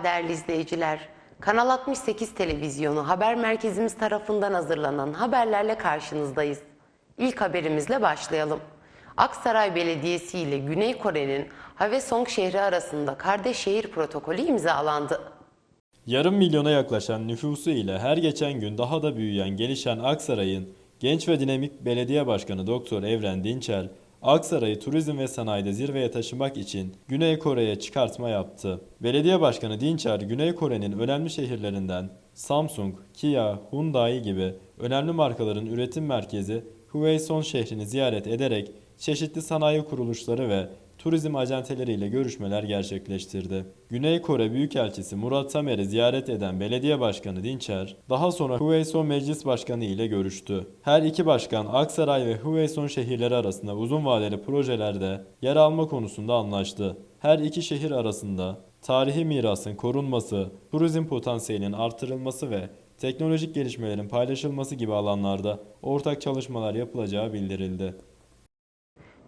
Merhaba değerli izleyiciler. Kanal 68 Televizyonu haber merkezimiz tarafından hazırlanan haberlerle karşınızdayız. İlk haberimizle başlayalım. Aksaray Belediyesi ile Güney Kore'nin Hwasong şehri arasında kardeş şehir protokolü imzalandı. Yarım milyona yaklaşan nüfusu ile her geçen gün daha da büyüyen gelişen Aksaray'ın genç ve dinamik belediye başkanı Doktor Evren Dinçer, Aksaray'ı turizm ve sanayide zirveye taşımak için Güney Kore'ye çıkartma yaptı. Belediye Başkanı Dinçer, Güney Kore'nin önemli şehirlerinden Samsung, Kia, Hyundai gibi önemli markaların üretim merkezi Hwasong şehrini ziyaret ederek çeşitli sanayi kuruluşları ve turizm acenteleriyle görüşmeler gerçekleştirdi. Güney Kore Büyükelçisi Murat Tamer'i ziyaret eden belediye başkanı Dinçer, daha sonra Hwasong Meclis Başkanı ile görüştü. Her iki başkan Aksaray ve Hwasong şehirleri arasında uzun vadeli projelerde yer alma konusunda anlaştı. Her iki şehir arasında tarihi mirasın korunması, turizm potansiyelinin artırılması ve teknolojik gelişmelerin paylaşılması gibi alanlarda ortak çalışmalar yapılacağı bildirildi.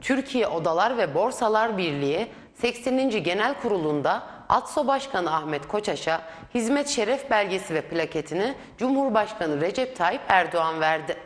Türkiye Odalar ve Borsalar Birliği 80. Genel Kurulu'nda ATSO Başkanı Ahmet Koçaş'a hizmet şeref belgesi ve plaketini Cumhurbaşkanı Recep Tayyip Erdoğan verdi.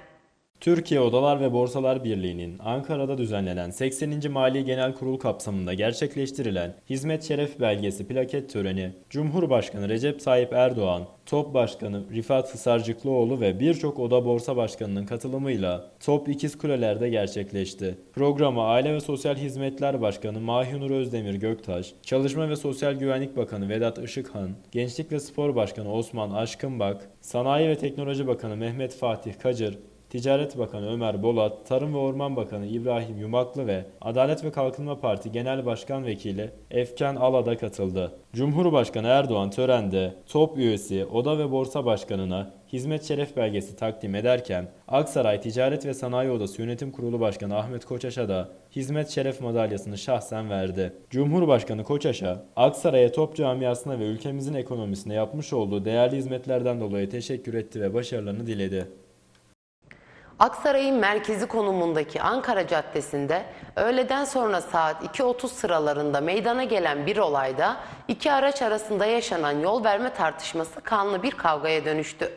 Türkiye Odalar ve Borsalar Birliği'nin Ankara'da düzenlenen 80. Mali Genel Kurul kapsamında gerçekleştirilen Hizmet Şeref Belgesi plaket töreni Cumhurbaşkanı Recep Tayyip Erdoğan, TOP Başkanı Rifat Hisarcıklıoğlu ve birçok oda borsa başkanının katılımıyla TOP İkiz Kuleler'de gerçekleşti. Programa Aile ve Sosyal Hizmetler Başkanı Mahinur Özdemir Göktaş, Çalışma ve Sosyal Güvenlik Bakanı Vedat Işıkhan, Gençlik ve Spor Başkanı Osman Aşkınbak, Sanayi ve Teknoloji Bakanı Mehmet Fatih Kacır, Ticaret Bakanı Ömer Bolat, Tarım ve Orman Bakanı İbrahim Yumaklı ve Adalet ve Kalkınma Parti Genel Başkan Vekili Efkan Ala'da katıldı. Cumhurbaşkanı Erdoğan törende TOP üyesi Oda ve Borsa Başkanı'na hizmet şeref belgesi takdim ederken Aksaray Ticaret ve Sanayi Odası Yönetim Kurulu Başkanı Ahmet Koçaş'a da hizmet şeref madalyasını şahsen verdi. Cumhurbaşkanı Koçaş'a Aksaray'a top camiasına ve ülkemizin ekonomisine yapmış olduğu değerli hizmetlerden dolayı teşekkür etti ve başarılarını diledi. Aksaray'ın merkezi konumundaki Ankara Caddesi'nde öğleden sonra saat 2.30 sıralarında meydana gelen bir olayda iki araç arasında yaşanan yol verme tartışması kanlı bir kavgaya dönüştü.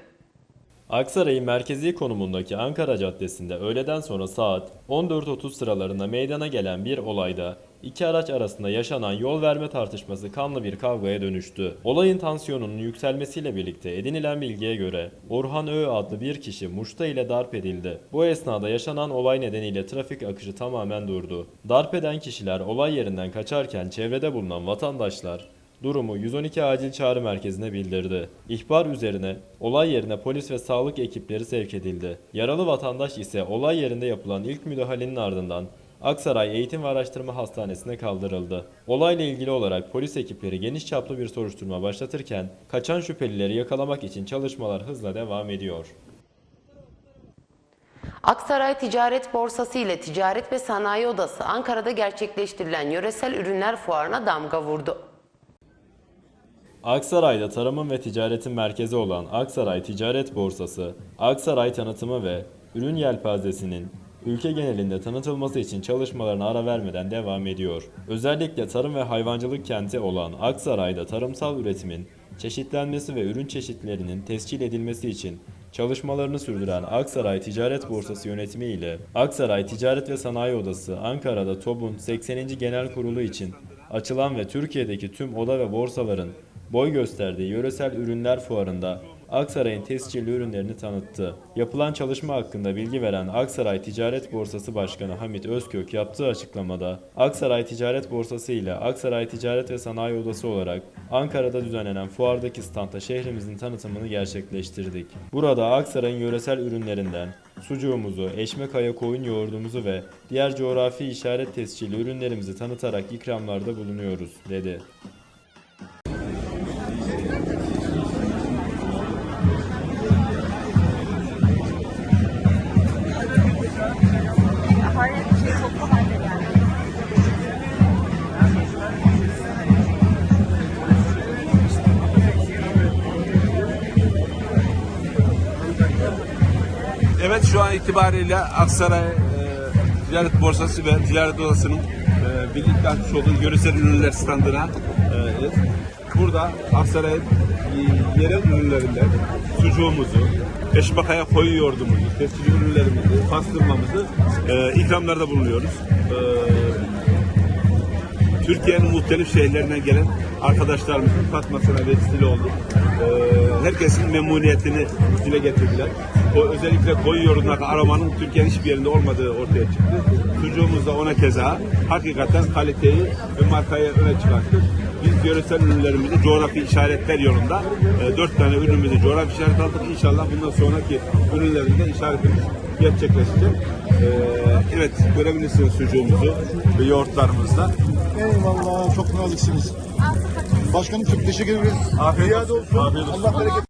Aksaray'ın merkezi konumundaki Ankara Caddesi'nde öğleden sonra saat 14.30 sıralarında meydana gelen bir olayda iki araç arasında yaşanan yol verme tartışması kanlı bir kavgaya dönüştü. Olayın tansiyonunun yükselmesiyle birlikte edinilen bilgiye göre Orhan Ö adlı bir kişi muşta ile darp edildi. Bu esnada yaşanan olay nedeniyle trafik akışı tamamen durdu. Darp eden kişiler olay yerinden kaçarken çevrede bulunan vatandaşlar durumu 112 acil çağrı merkezine bildirdi. İhbar üzerine olay yerine polis ve sağlık ekipleri sevk edildi. Yaralı vatandaş ise olay yerinde yapılan ilk müdahalenin ardından Aksaray Eğitim ve Araştırma Hastanesi'ne kaldırıldı. Olayla ilgili olarak polis ekipleri geniş çaplı bir soruşturma başlatırken kaçan şüphelileri yakalamak için çalışmalar hızla devam ediyor. Aksaray Ticaret Borsası ile Ticaret ve Sanayi Odası Ankara'da gerçekleştirilen yöresel ürünler fuarına damga vurdu. Aksaray'da tarımın ve ticaretin merkezi olan Aksaray Ticaret Borsası, Aksaray tanıtımı ve ürün yelpazesinin ülke genelinde tanıtılması için çalışmalarına ara vermeden devam ediyor. Özellikle tarım ve hayvancılık kenti olan Aksaray'da tarımsal üretimin çeşitlenmesi ve ürün çeşitlerinin tescil edilmesi için çalışmalarını sürdüren Aksaray Ticaret Borsası yönetimi ile Aksaray Ticaret ve Sanayi Odası Ankara'da TOB'un 80. Genel Kurulu için açılan ve Türkiye'deki tüm oda ve borsaların boy gösterdiği yöresel ürünler fuarında Aksaray'ın tescilli ürünlerini tanıttı. Yapılan çalışma hakkında bilgi veren Aksaray Ticaret Borsası Başkanı Hamit Özkök yaptığı açıklamada Aksaray Ticaret Borsası ile Aksaray Ticaret ve Sanayi Odası olarak Ankara'da düzenlenen fuardaki standa şehrimizin tanıtımını gerçekleştirdik. Burada Aksaray'ın yöresel ürünlerinden sucuğumuzu, eşmekaya koyun yoğurdumuzu ve diğer coğrafi işaret tescilli ürünlerimizi tanıtarak ikramlarda bulunuyoruz, dedi. İtibariyle Aksaray e, Ticaret Borsası ve Ticaret Odası'nın e, birlikte açmış olduğu yöresel ürünler standına e, burada Aksaray e, yerel ürünlerinden sucuğumuzu, eşbakaya koyu yoğurdumuzu, tescilli ürünlerimizi, pastırmamızı e, ikramlarda bulunuyoruz. E, Türkiye'nin muhtelif şehirlerinden gelen arkadaşlarımızın katmasına vesile olduk. Ee, herkesin memnuniyetini dile getirdiler. O özellikle koyu yoğurdundaki aromanın Türkiye'nin hiçbir yerinde olmadığı ortaya çıktı. Sucuğumuz da ona keza hakikaten kaliteyi ve markayı öne çıkarttık. Biz yöresel ürünlerimizi coğrafi işaretler yolunda e, dört tane ürünümüzü coğrafi işaret aldık. İnşallah bundan sonraki ürünlerinde işaretimiz gerçekleşecek. Ee, evet görebilirsiniz sucuğumuzu ve yoğurtlarımızda. Eyvallah çok naziksiniz. Başkanım çok teşekkür ederiz. Afiyet olsun. Afiyet olsun. Allah bereket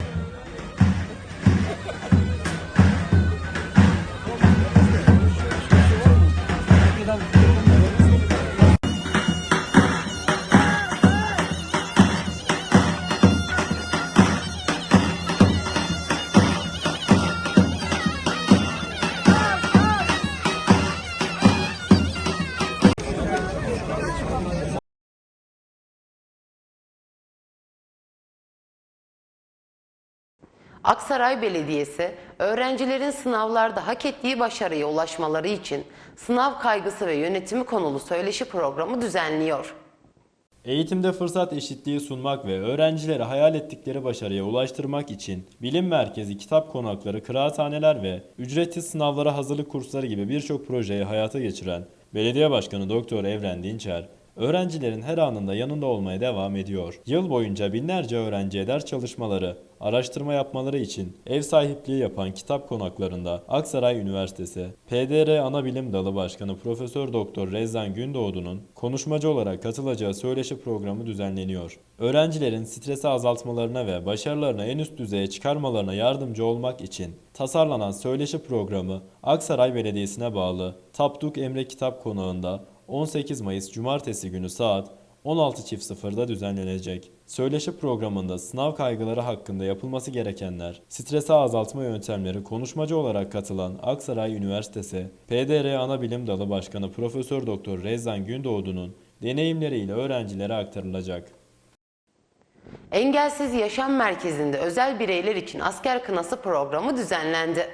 Aksaray Belediyesi, öğrencilerin sınavlarda hak ettiği başarıya ulaşmaları için sınav kaygısı ve yönetimi konulu söyleşi programı düzenliyor. Eğitimde fırsat eşitliği sunmak ve öğrencilere hayal ettikleri başarıya ulaştırmak için bilim merkezi, kitap konakları, kıraathaneler ve ücretsiz sınavlara hazırlık kursları gibi birçok projeyi hayata geçiren Belediye Başkanı Doktor Evren Dinçer, öğrencilerin her anında yanında olmaya devam ediyor. Yıl boyunca binlerce öğrenciye ders çalışmaları, araştırma yapmaları için ev sahipliği yapan kitap konaklarında Aksaray Üniversitesi PDR Anabilim Dalı Başkanı Profesör Doktor Rezan Gündoğdu'nun konuşmacı olarak katılacağı söyleşi programı düzenleniyor. Öğrencilerin stresi azaltmalarına ve başarılarını en üst düzeye çıkarmalarına yardımcı olmak için tasarlanan söyleşi programı Aksaray Belediyesi'ne bağlı Tapduk Emre Kitap Konağı'nda 18 Mayıs Cumartesi günü saat 16.00'da düzenlenecek. Söyleşi programında sınav kaygıları hakkında yapılması gerekenler, stresi azaltma yöntemleri konuşmacı olarak katılan Aksaray Üniversitesi PDR Anabilim Dalı Başkanı Profesör Doktor Rezan Gündoğdu'nun deneyimleriyle öğrencilere aktarılacak. Engelsiz Yaşam Merkezi'nde özel bireyler için asker kınası programı düzenlendi.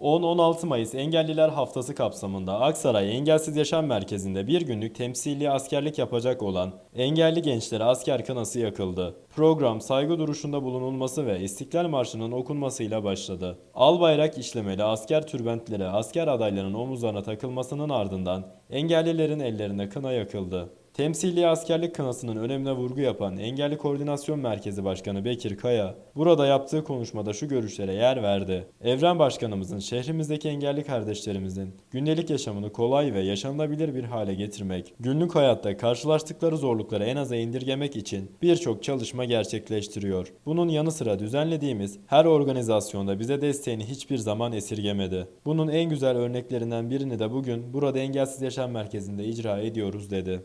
10-16 Mayıs Engelliler Haftası kapsamında Aksaray Engelsiz Yaşam Merkezi'nde bir günlük temsili askerlik yapacak olan engelli gençlere asker kınası yakıldı. Program saygı duruşunda bulunulması ve İstiklal Marşı'nın okunmasıyla başladı. Al bayrak işlemeli asker türbentleri asker adaylarının omuzlarına takılmasının ardından engellilerin ellerine kına yakıldı. Temsili askerlik kınasının önemine vurgu yapan Engelli Koordinasyon Merkezi Başkanı Bekir Kaya, burada yaptığı konuşmada şu görüşlere yer verdi. Evren Başkanımızın şehrimizdeki engelli kardeşlerimizin gündelik yaşamını kolay ve yaşanılabilir bir hale getirmek, günlük hayatta karşılaştıkları zorlukları en aza indirgemek için birçok çalışma gerçekleştiriyor. Bunun yanı sıra düzenlediğimiz her organizasyonda bize desteğini hiçbir zaman esirgemedi. Bunun en güzel örneklerinden birini de bugün burada Engelsiz Yaşam Merkezi'nde icra ediyoruz dedi.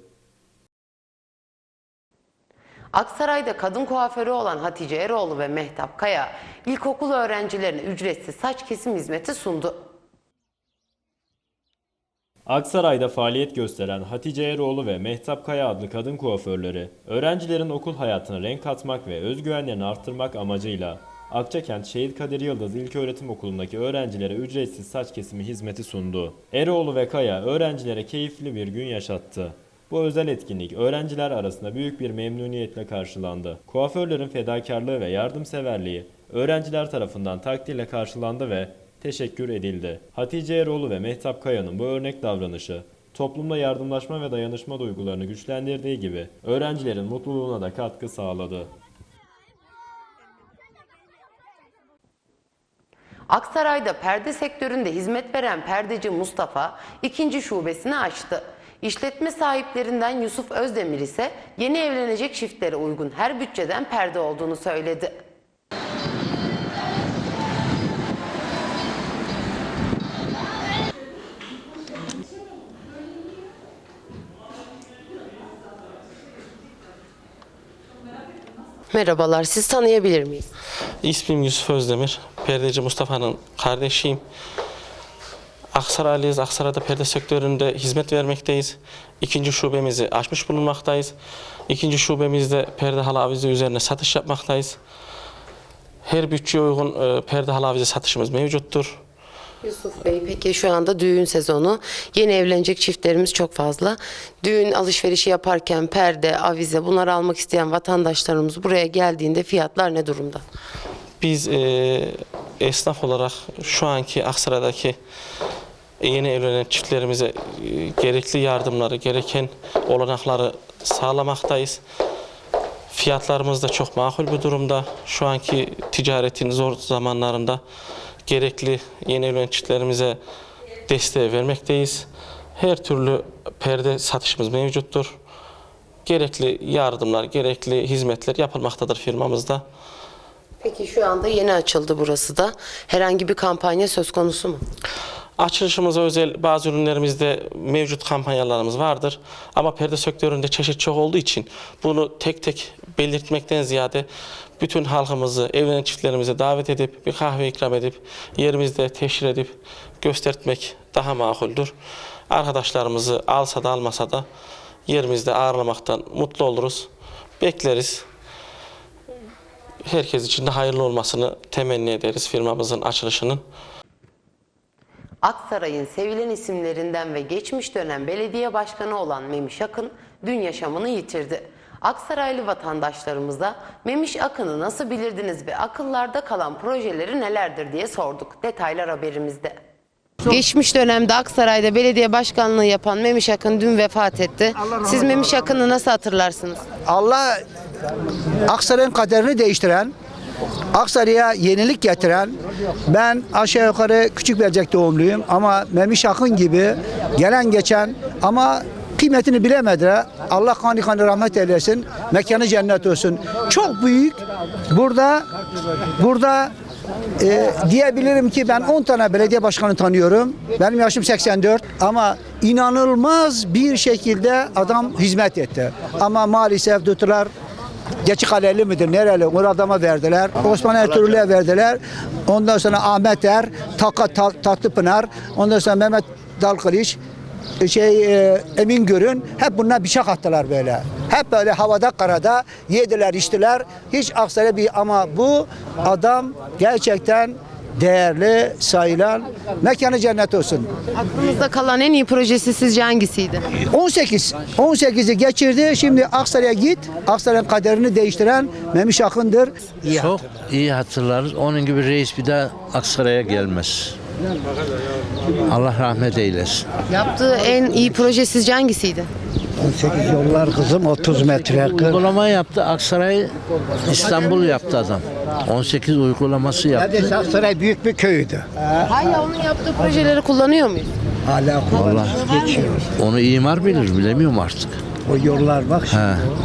Aksaray'da kadın kuaförü olan Hatice Eroğlu ve Mehtap Kaya, ilkokul öğrencilerine ücretsiz saç kesim hizmeti sundu. Aksaray'da faaliyet gösteren Hatice Eroğlu ve Mehtap Kaya adlı kadın kuaförleri, öğrencilerin okul hayatına renk katmak ve özgüvenlerini arttırmak amacıyla Akçakent Şehit Kadir Yıldız İlköğretim Okulu'ndaki öğrencilere ücretsiz saç kesimi hizmeti sundu. Eroğlu ve Kaya öğrencilere keyifli bir gün yaşattı. Bu özel etkinlik öğrenciler arasında büyük bir memnuniyetle karşılandı. Kuaförlerin fedakarlığı ve yardımseverliği öğrenciler tarafından takdirle karşılandı ve teşekkür edildi. Hatice Eroğlu ve Mehtap Kaya'nın bu örnek davranışı toplumda yardımlaşma ve dayanışma duygularını güçlendirdiği gibi öğrencilerin mutluluğuna da katkı sağladı. Aksaray'da perde sektöründe hizmet veren perdeci Mustafa ikinci şubesini açtı. İşletme sahiplerinden Yusuf Özdemir ise yeni evlenecek çiftlere uygun her bütçeden perde olduğunu söyledi. Merhabalar, siz tanıyabilir miyiz? İsmim Yusuf Özdemir. Perdeci Mustafa'nın kardeşiyim. Aksaraylıyız. Aksaray'da perde sektöründe hizmet vermekteyiz. İkinci şubemizi açmış bulunmaktayız. İkinci şubemizde perde halı avize üzerine satış yapmaktayız. Her bütçeye uygun e, perde halı avize satışımız mevcuttur. Yusuf Bey peki şu anda düğün sezonu. Yeni evlenecek çiftlerimiz çok fazla. Düğün alışverişi yaparken perde, avize bunları almak isteyen vatandaşlarımız buraya geldiğinde fiyatlar ne durumda? Biz e, esnaf olarak şu anki Aksaray'daki yeni evlenen çiftlerimize e, gerekli yardımları, gereken olanakları sağlamaktayız. Fiyatlarımız da çok makul bir durumda. Şu anki ticaretin zor zamanlarında gerekli yeni evlenen çiftlerimize desteği vermekteyiz. Her türlü perde satışımız mevcuttur. Gerekli yardımlar, gerekli hizmetler yapılmaktadır firmamızda. Peki şu anda yeni açıldı burası da. Herhangi bir kampanya söz konusu mu? Açılışımıza özel bazı ürünlerimizde mevcut kampanyalarımız vardır. Ama perde sektöründe çeşit çok olduğu için bunu tek tek belirtmekten ziyade bütün halkımızı, evlenen çiftlerimize davet edip bir kahve ikram edip yerimizde teşhir edip göstermek daha makuldür. Arkadaşlarımızı alsa da almasa da yerimizde ağırlamaktan mutlu oluruz. Bekleriz. Herkes için de hayırlı olmasını temenni ederiz firmamızın açılışının. Aksaray'ın sevilen isimlerinden ve geçmiş dönem belediye başkanı olan Memiş Akın dün yaşamını yitirdi. Aksaraylı vatandaşlarımıza Memiş Akın'ı nasıl bilirdiniz ve akıllarda kalan projeleri nelerdir diye sorduk. Detaylar haberimizde. Geçmiş dönemde Aksaray'da belediye başkanlığı yapan Memiş Akın dün vefat etti. Siz Memiş Akın'ı nasıl hatırlarsınız? Allah Aksaray'ın kaderini değiştiren, Aksaray'a yenilik getiren, ben aşağı yukarı küçük Belcek doğumluyum ama Memiş Akın gibi gelen geçen ama kıymetini bilemediler. Allah kanı kanı rahmet eylesin. Mekanı cennet olsun. Çok büyük. Burada burada e, diyebilirim ki ben 10 tane belediye başkanı tanıyorum. Benim yaşım 84 ama inanılmaz bir şekilde adam hizmet etti. Ama maalesef tuttular Geçi Kaleli midir nereli onu adama verdiler. Osman Ertuğrul'a verdiler. Ondan sonra Ahmet Er, Taka Ta- Tatlıpınar, ondan sonra Mehmet Dalkılıç, şey e, Emin Görün hep bunlar bıçak attılar böyle. Hep böyle havada karada yediler içtiler. Hiç aksara bir ama bu adam gerçekten değerli sayılan mekanı cennet olsun. Aklınızda kalan en iyi projesi sizce hangisiydi? 18 18'i geçirdi. Şimdi Aksaray'a git. Aksaray'ın kaderini değiştiren Memiş Akın'dır. İyi Çok iyi hatırlarız. Onun gibi reis bir daha Aksaray'a gelmez. Allah rahmet eylesin. Yaptığı en iyi proje sizce hangisiydi? 18 yollar kızım 30 metre. Uygulama yaptı. Aksaray İstanbul yaptı adam. 18 uygulaması yaptı. Neredeyse Aksaray büyük bir köydü. Hala onun yaptığı projeleri kullanıyor muyuz? Hala Vallahi geçiyor. onu imar bilir bilemiyorum artık. O yollar bak şimdi.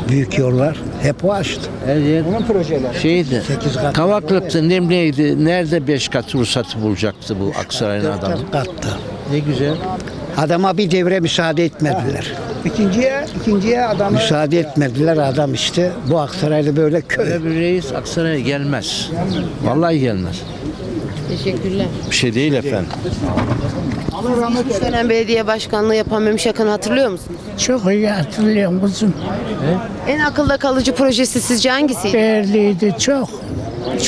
Büyük yollar hep o açtı. Her yer Onun projeleri. şeydi. Sekiz kat. Kavaklık'ta Nemli'ydi. Nerede 5 kat ruhsatı bulacaktı bu Aksaray'ın adamı? Dört kattı. Ne güzel. Adama bir devre müsaade etmediler. İkinciye, ikinciye adama müsaade etmediler adam işte. Bu Aksaray'da böyle köy. Böyle bir reis Aksaray'a gelmez. Vallahi gelmez. Teşekkürler. Bir şey değil efendim. Geçmiş dönem belediye başkanlığı yapan Memiş Akın'ı hatırlıyor musunuz? Çok iyi hatırlıyorum kızım. En akılda kalıcı projesi sizce hangisiydi? Değerliydi çok.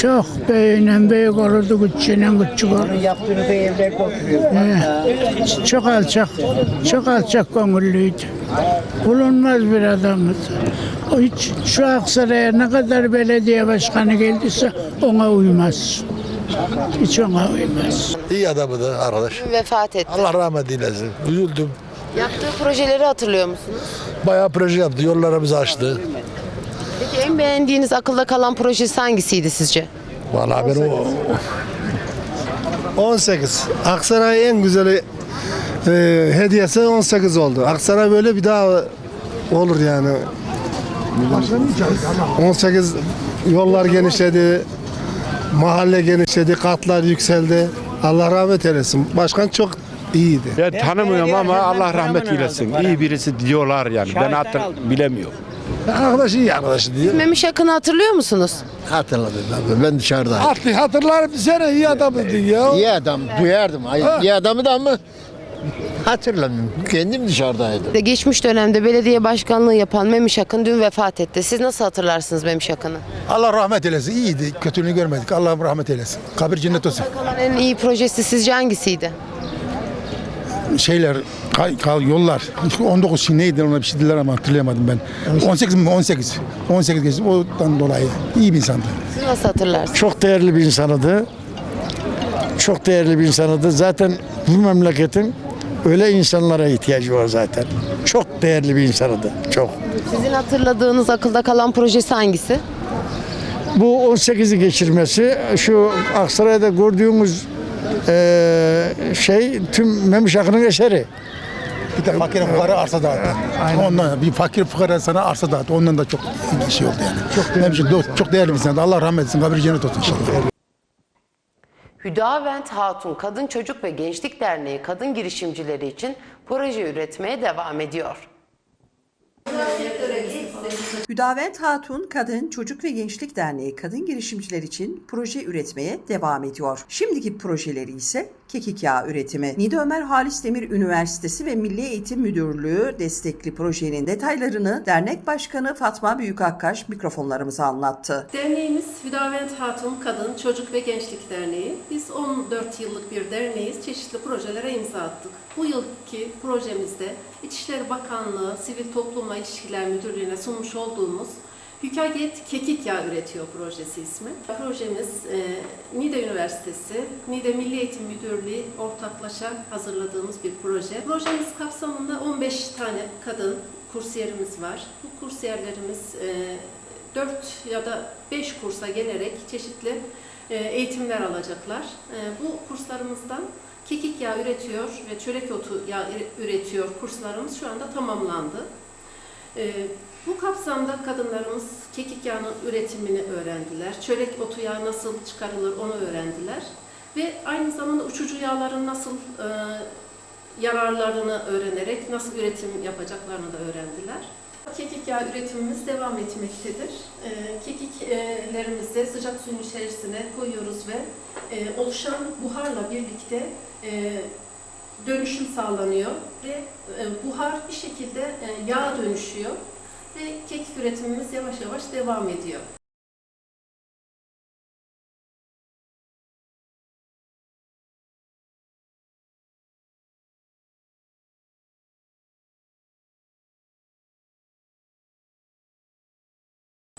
Çok büyüğünden büyük olurdu, küçüğünden küçük olurdu. Yaptığını da evler oturuyor. He. Çok alçak, çok alçak gönüllüydü. Bulunmaz bir adamdı. O hiç şu Aksaray'a ne kadar belediye başkanı geldiyse ona uymaz. Hiç ona uymaz. İyi adamıdı arkadaş. Vefat etti. Allah rahmet eylesin. Üzüldüm. Yaptığı projeleri hatırlıyor musunuz? Bayağı proje yaptı. Yollarımızı açtı. En beğendiğiniz akılda kalan projesi hangisiydi sizce? Vallahi ben o 18. Aksaray en güzeli e, hediyesi 18 oldu. Aksaray böyle bir daha olur yani. 18 yollar genişledi, mahalle genişledi, katlar yükseldi. Allah rahmet eylesin. Başkan çok iyiydi. Ben tanımıyorum ama Allah rahmet eylesin. İyi birisi diyorlar yani. Ben hatır bilemiyorum. Arkadaş iyi arkadaş diyor. Memiş Akın'ı hatırlıyor musunuz? Hatırladım abi ben dışarıdayım. Hatır, hatırlarım seni iyi adamıydın ya. İyi adam duyardım. Ay, iyi adamı da ama hatırlamıyorum. Kendim dışarıdaydım. Geçmiş dönemde belediye başkanlığı yapan Memiş Akın dün vefat etti. Siz nasıl hatırlarsınız Memiş Akın'ı? Allah rahmet eylesin. İyiydi. Kötülüğünü görmedik. Allah rahmet eylesin. Kabir cennet olsun. Kalan en iyi projesi sizce hangisiydi? Şeyler, kay, kal, yollar. Şu 19 şey neydi ona bir şey dediler ama hatırlayamadım ben. 18 mi? 18. 18 geçti. Ondan dolayı iyi bir insandı. Siz nasıl hatırlarsınız? Çok değerli bir insanıydı. Çok değerli bir insanıydı. Zaten bu memleketin öyle insanlara ihtiyacı var zaten. Çok değerli bir insanıydı. Çok. Sizin hatırladığınız akılda kalan projesi hangisi? Bu 18'i geçirmesi şu Aksaray'da gördüğümüz eee, şey tüm Memiş Akın'ın eseri. Bir de fakir fukara arsa dağıttı. Ondan bir fakir fukara sana arsa dağıttı. Ondan da çok şey oldu yani. Çok değerli, çok değerli bir insandı. Allah rahmet etsin. Kabir cennet olsun inşallah. Hüdavent Hatun Kadın Çocuk ve Gençlik Derneği kadın girişimcileri için proje üretmeye devam ediyor. Hüdavent Hatun Kadın, Çocuk ve Gençlik Derneği kadın girişimciler için proje üretmeye devam ediyor. Şimdiki projeleri ise kekik yağı üretimi. Nida Ömer Halis Demir Üniversitesi ve Milli Eğitim Müdürlüğü destekli projenin detaylarını dernek başkanı Fatma Büyükakkaş mikrofonlarımıza anlattı. Derneğimiz Hüdavent Hatun Kadın, Çocuk ve Gençlik Derneği. Biz 14 yıllık bir derneğiz. Çeşitli projelere imza attık. Bu yılki projemizde İçişleri Bakanlığı Sivil Toplumla İlişkiler Müdürlüğü'ne sunmuş olduğumuz Hükaget Kekik Yağı Üretiyor projesi ismi. Projemiz e, Üniversitesi, Niğde Milli Eğitim Müdürlüğü ortaklaşa hazırladığımız bir proje. Projemiz kapsamında 15 tane kadın kursiyerimiz var. Bu kursiyerlerimiz e, 4 ya da 5 kursa gelerek çeşitli e, eğitimler alacaklar. E, Bu kurslarımızdan kekik yağı üretiyor ve çörek otu yağı üretiyor kurslarımız şu anda tamamlandı. E, Bu kapsamda kadınlarımız kekik yağının üretimini öğrendiler. Çörek otu yağı nasıl çıkarılır onu öğrendiler. Ve aynı zamanda uçucu yağların nasıl e, yararlarını öğrenerek nasıl üretim yapacaklarını da öğrendiler. Kekik yağı üretimimiz devam etmektedir. Ee, Kekiklerimizi sıcak suyun içerisine koyuyoruz ve e, oluşan buharla birlikte e, dönüşüm sağlanıyor ve e, buhar bir şekilde e, yağa dönüşüyor ve kekik üretimimiz yavaş yavaş devam ediyor.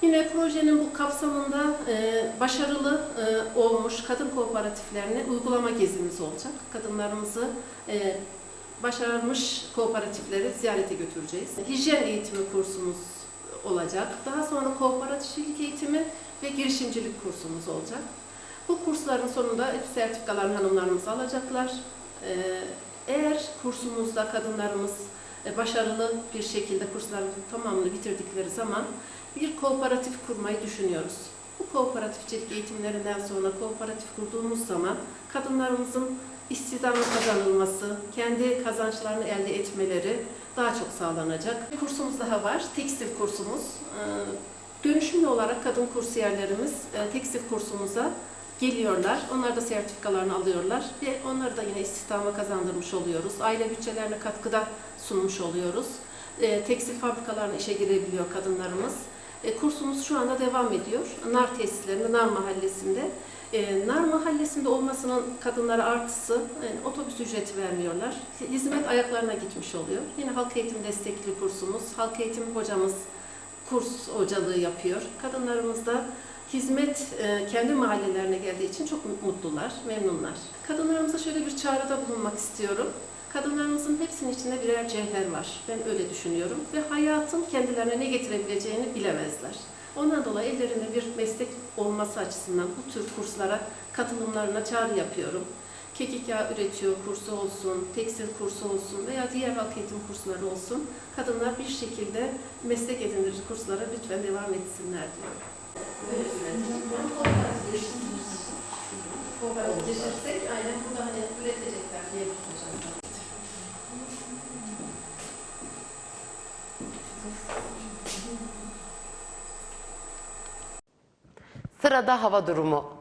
Yine projenin bu kapsamında e, başarılı e, olmuş kadın kooperatiflerine uygulama gezimiz olacak. Kadınlarımızı e, başarmış kooperatifleri ziyarete götüreceğiz. Hijyen eğitimi kursumuz olacak. Daha sonra kooperatiflik eğitimi ve girişimcilik kursumuz olacak. Bu kursların sonunda sertifikalarını hanımlarımız alacaklar. E, eğer kursumuzda kadınlarımız e, başarılı bir şekilde kursların tamamını bitirdikleri zaman bir kooperatif kurmayı düşünüyoruz. Bu kooperatifçilik eğitimlerinden sonra kooperatif kurduğumuz zaman kadınlarımızın istihdamı kazanılması, kendi kazançlarını elde etmeleri daha çok sağlanacak. Bir kursumuz daha var, tekstil kursumuz. Ee, Dönüşümlü olarak kadın kursiyerlerimiz e, tekstil kursumuza geliyorlar. Onlar da sertifikalarını alıyorlar ve onları da yine istihdama kazandırmış oluyoruz. Aile bütçelerine katkıda sunmuş oluyoruz. E, Tekstil fabrikalarına işe girebiliyor kadınlarımız. E, Kursumuz şu anda devam ediyor. Nar tesislerinde, Nar Mahallesi'nde. E, Nar Mahallesi'nde olmasının kadınlara artısı, yani otobüs ücreti vermiyorlar. Hizmet ayaklarına gitmiş oluyor. Yine halk eğitim destekli kursumuz, halk eğitim hocamız kurs hocalığı yapıyor. Kadınlarımız da hizmet e, kendi mahallelerine geldiği için çok mutlular, memnunlar. Kadınlarımıza şöyle bir çağrıda bulunmak istiyorum. Kadınlarımızın hepsinin içinde birer cevher var. Ben öyle düşünüyorum. Ve hayatın kendilerine ne getirebileceğini bilemezler. Ondan dolayı ellerinde bir meslek olması açısından bu tür kurslara katılımlarına çağrı yapıyorum. Kekik yağı üretiyor kursu olsun, tekstil kursu olsun veya diğer halk eğitim kursları olsun. Kadınlar bir şekilde meslek edinilir kurslara lütfen devam etsinler diyorum. Kooperatifleşirsek aynen burada hani Sırada hava durumu.